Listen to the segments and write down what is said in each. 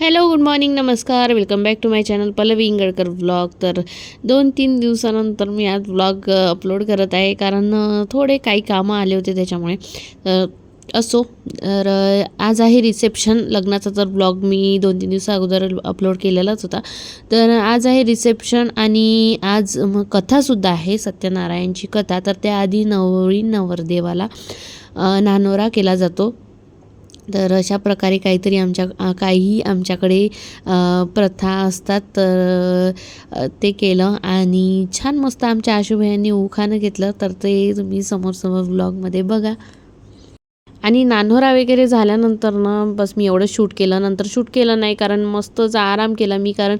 Hello good morning नमस्कार. Welcome back to my channel Pallavi Ingalkar vlog तर दोन तीन दिवसानंतर मी आज व्लॉग अपलोड करत आहे. कारण थोडे काही कामं आले होते त्याच्यामुळे. असो. तर आज आहे रिसेप्शन लग्नाचा तर ब्लॉग मी दोन तीन दिवसा अगोदर अपलोड केलेलाच होता. तर आज आहे रिसेप्शन आणि आज मग कथासुद्धा आहे. सत्यनारायणची कथा. तर त्याआधी नवरी नवरदेवाला नानोरा केला जातो. तर अशा प्रकारे काहीतरी आमच्या काही आमच्याकडे प्रथा असतात तर ते केलं आणि छान मस्त आमच्या आशुभयांनी उखाणं घेतलं तर ते तुम्ही समोर समोर बघा. आणि नान्होरा वगैरे झाल्यानंतर ना बस मी एवढं शूट केलं. नंतर शूट केलं नाही कारण मस्तच आराम केला मी कारण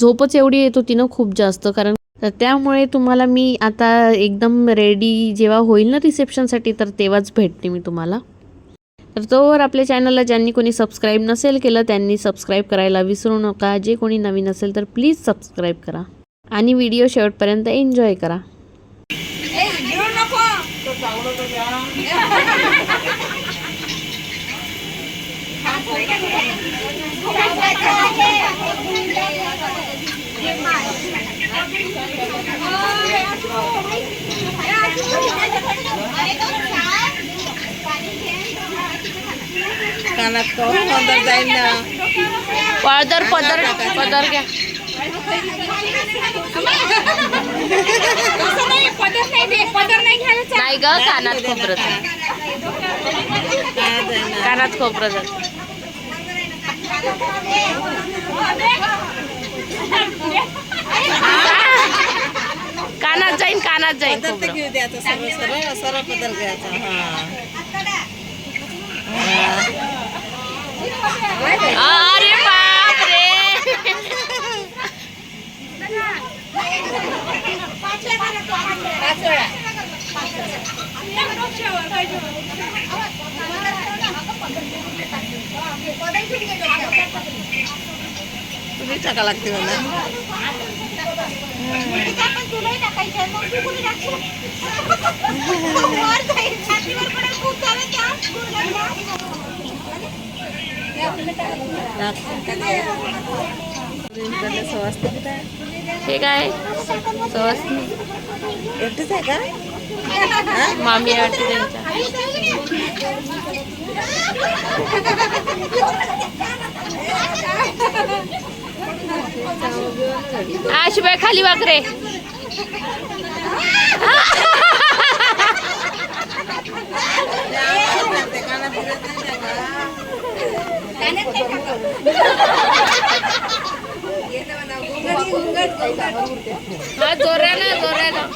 झोपच एवढी येत होती ना खूप जास्त. कारण तर त्यामुळे तुम्हाला मी आता एकदम रेडी जेव्हा होईल ना रिसेप्शनसाठी तर तेव्हाच भेटते मी तुम्हाला. तर तोवर आपल्या चॅनलला ज्यांनी कोणी सबस्क्राईब नसेल केलं त्यांनी सबस्क्राईब करायला विसरू नका. जे कोणी नवीन असेल तर प्लीज सबस्क्राईब करा. आणि व्हिडिओ शेवटपर्यंत एन्जॉय करा. कानात अंदर जाईल ना. पदर पदर पदर घ्या. नाही ग कानात खोबरं कानात खोबरं जात. कानात जाईन कानात जाईन पदर खोबरं. घेऊ द्यायचं सरळ सरळ सरळ पदर घ्यायचा. हा. अरे बाप रे तुम्ही टाका लागते मला इकडले सवासते किती आहे? हे काय? सवासनी एकटीच आहे का? मामी वाटते त्यांच्या. आशिबाई खाली वाकरे ते कानात फिरत नाही का? हा जोरानं जोरानं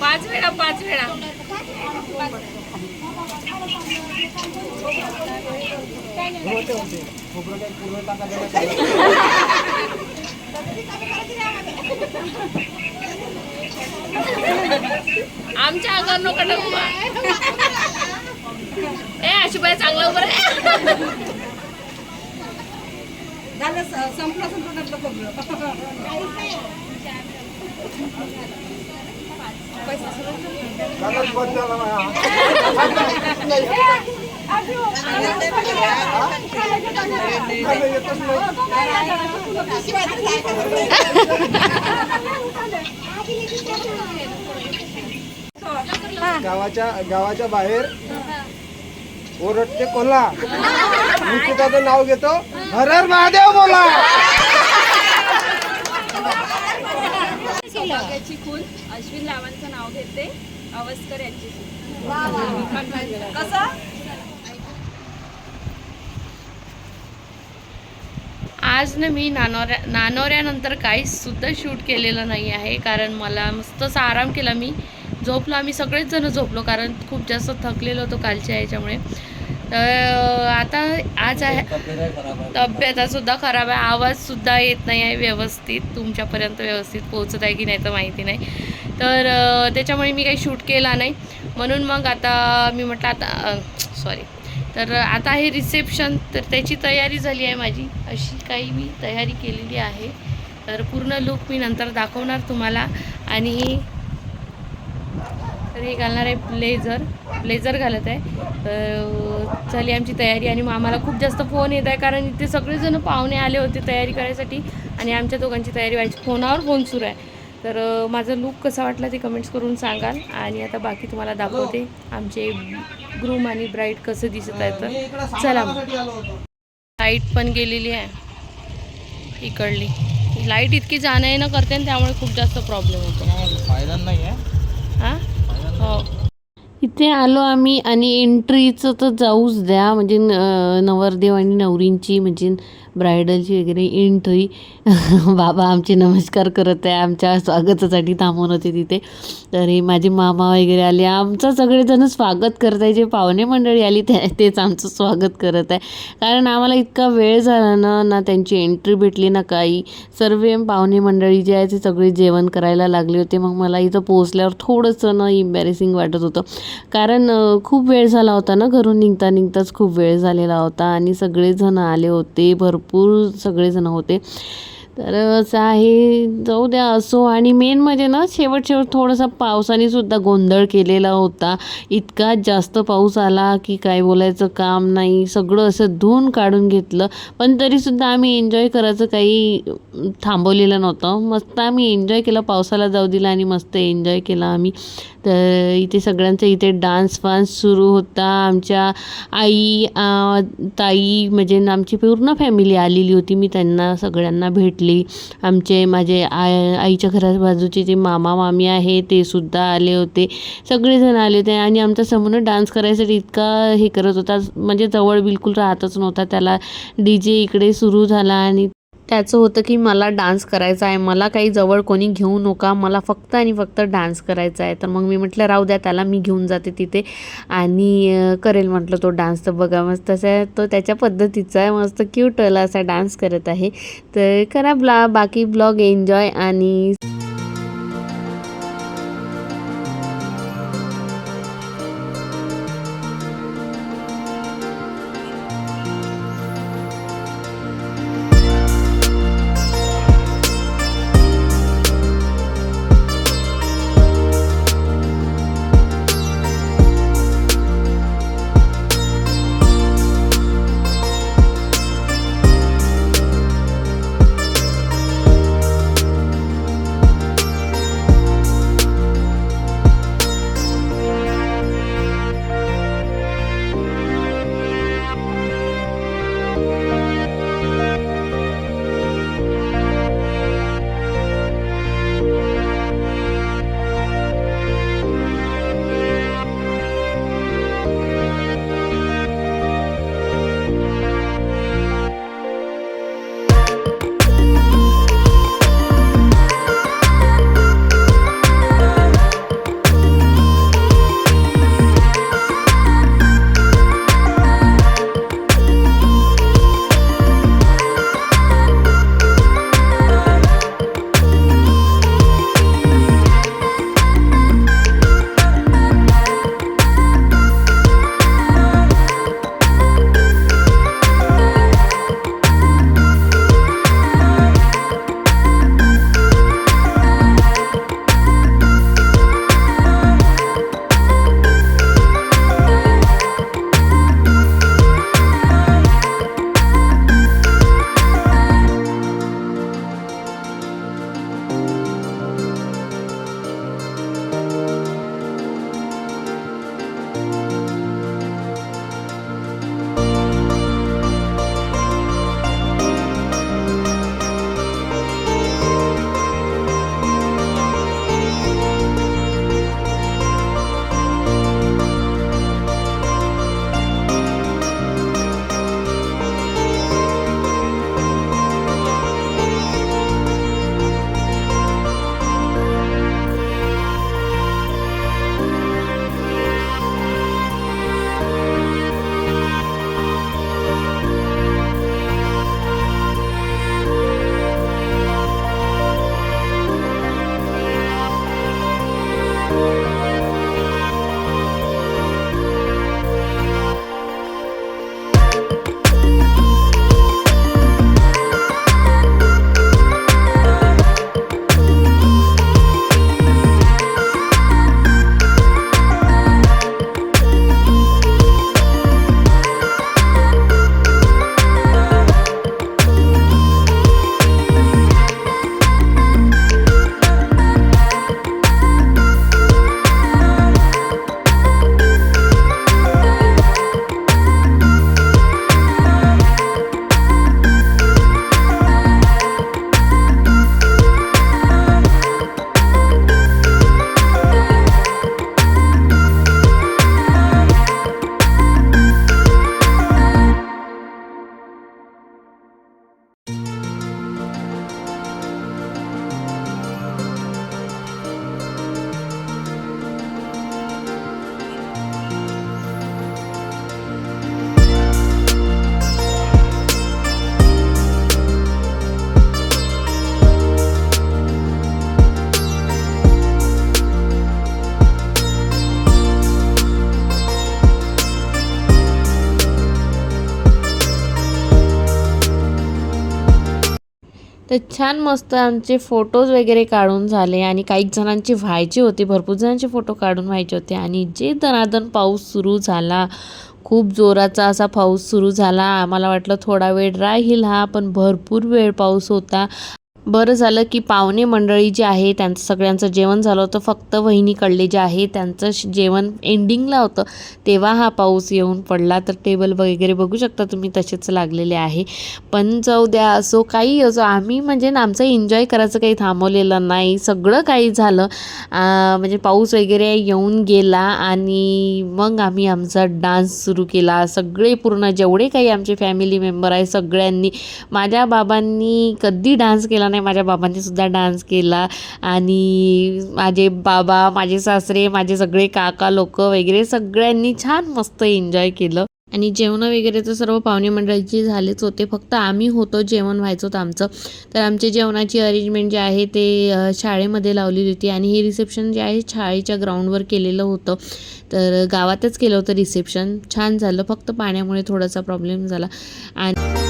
पाच वेळा पाच वेळा. आमच्या अंगावर नको टाकू ए आशिबाई चांगलं उभं राहा. झालं संपलं संपलं. गावाच्या गावाच्या बाहेर ओरडते कोल्हा. मी तिथं नाव घेतो. हर हर महादेव बोला. सौभाग्याची खून अश्विन लावांचं नाव घेते. अवस्कर यांची खून. कसं? आज ना मी नानोऱ्या नानोऱ्यानंतर काहीच सुद्धा शूट केलेलं नाही आहे कारण मला मस्तच आराम केला मी. झोपलो आम्ही सगळेच जण झोपलो कारण खूप जास्त थकलेलो होतो कालच्या याच्यामुळे. तर आता आज आहे तब्येता सुद्धा खराब आहे आवाजसुद्धा येत नाही आहे व्यवस्थित तुमच्यापर्यंत व्यवस्थित पोहोचत आहे की नाही तर माहिती नाही. तर त्याच्यामुळे मी काही शूट केला नाही. म्हणून मग आता मी म्हटलं आता सॉरी तर आता हे रिसेप्शन तर त्याची तयारी झाली आहे माझी. अशी काही मी तयारी केलेली आहे. तर पूर्ण लुक मी नंतर दाखवणार तुम्हाला. आणि तर हे घालणार आहे ब्लेझर. ब्लेझर घालत आहे. तर झाली आमची तयारी आणि मग आम्हाला खूप जास्त फोन येत आहे कारण इथे सगळेजण पाहुणे आले होते तयारी करायसाठी आणि आमच्या दोघांची तयारी व्हायची. फोनावर फोन सुरू आहे. तर माझा लुक कसा वाटला ते कमेंट्स करून सांगाल आणि आता बाकी तुम्हाला दाखवते आमचे ग्रूम आणि ब्राईड कसं दिसत आहे तर. चला. लाइट पण गेलेली आहे. इकडली. लाइट इतकी जाणं येणं करते आणि त्यामुळे खूप जास्त प्रॉब्लेम होतो. फायदा नाही आहे हो? हो. इथे आलो आम्ही आणि एंट्रीचं तर जाऊच द्या. म्हणजे नवरदेव आणि नवरींची म्हणजे ब्रायडलची वगैरे एंट्री बाबा आमचे नमस्कार करत आहे. आमच्या स्वागतासाठी थांबून होते तिथे. तरी माझे मामा वगैरे आले. आमचं सगळेजण स्वागत करत आहे. जे पाहुणे मंडळी आली ते तेच आमचं स्वागत करत आहे. कारण आम्हाला इतका वेळ झाला ना ना त्यांची एंट्री भेटली ना काही. सर्व पाहुणे मंडळी जे आहे ते सगळे जेवण करायला लागले होते. मग मला इथं पोहोचल्यावर थोडंसं ना इम्बॅरेसिंग वाटत होतं. कारण खूप वेळ झाला होता ना घरून निघता निघताच खूप वेळ झालेला होता. आणि सगळेजण आले होते. भरपूर भरपूर सगळेजण होते. तर असं आहे जाऊ द्या असो. आणि मेन म्हणजे ना शेवट शेवट थोडासा पावसाने सुद्धा गोंधळ केलेला होता. इतका जास्त पाऊस आला की काय बोलायचं काम नाही. सगळं असं धुवून काढून घेतलं. पण तरीसुद्धा आम्ही एन्जॉय करायचं काही थांबवलेलं नव्हतं. मस्त आम्ही एन्जॉय केलं. पावसाला जाऊ दिला आणि मस्त एन्जॉय केला आम्ही. तर इथे सगळ्यांचं इथे डान्स वान्स सुरू होता. आमच्या आई ताई म्हणजे आमची पूर्ण फॅमिली आलेली होती. मी त्यांना सगळ्यांना भेटली. आमचे माझे आय आईच्या घरा बाजूचे जे मामा मामी आहे ते सुद्धा आले होते. सगळेजण आले होते आणि आमचा समोर डान्स करायसाठी इतका हे करत होता. म्हणजे जवळ बिलकुल राहतच नव्हता. त्याला डी जे इकडे सुरू झाला आणि त्याचं होतं की मला डान्स करायचा आहे. मला काही जवळ कोणी घेऊ नका. मला फक्त आणि फक्त डान्स करायचा आहे. तर मग मी म्हटलं राहू द्या त्याला मी घेऊन जाते तिथे. आणि करेल म्हटलं तो डान्स. तर बघा मस्त असा तो त्याच्या पद्धतीचा आहे. मस्त क्यूट असा डान्स करत आहे. तर करा ब्ला बाकी ब्लॉग एन्जॉय आणि तर छान मस्त आमचे फोटोज वगैरे काढून झाले आणि काही जणांचे व्हायचे होते भरपूर जणांचे फोटो काढून व्हायचे होते आणि जे दनादन पाऊस सुरू झाला खूप जोराचा असा पाऊस सुरू झाला. आम्हाला वाटलं थोडा वेळ राहील हा पण भरपूर वेळ पाऊस होता. बरं झालं की पाहुणे मंडळी जे आहे त्यांचं सगळ्यांचं जेवण झालं होतं. फक्त वहिनीकडले जे आहे त्यांचं श- जेवण एंडिंगला होतं. तेव्हा हा पाऊस येऊन पडला. तर टेबल वगैरे बघू शकता तुम्ही तसेच लागलेले आहे. पण जाऊ द्या असो काही असो आम्ही म्हणजे ना आमचं एन्जॉय करायचं काही थांबवलेलं नाही. सगळं काही झालं. म्हणजे पाऊस वगैरे येऊन गेला आणि मग आम्ही आमचा डान्स सुरू केला. सगळे पूर्ण जेवढे काही आमचे फॅमिली मेंबर आहे सगळ्यांनी माझ्या बाबांनी कधी डान्स केला नाही. माझ्या बाबांनी सुद्धा डान्स केला. आणि माझे बाबा माझे सासरे माझे सगळे काका लोक वगैरे सगळ्यांनी छान मस्त एन्जॉय केलं. आणि जेवण वगैरे तर सर्व पाहुणे मंडळीचे झालेच होते. फक्त आम्ही होतो जेवण व्हायचं होतं आमचं. तर आमच्या जेवणाची अरेंजमेंट जे आहे ते शाळेमध्ये लावलेली होती. आणि हे रिसेप्शन जे आहे शाळेच्या ग्राउंडवर केलेलं होतं. तर गावातच केलं होतं रिसेप्शन छान झालं. फक्त पाण्यामुळे थोडासा प्रॉब्लेम झाला. आणि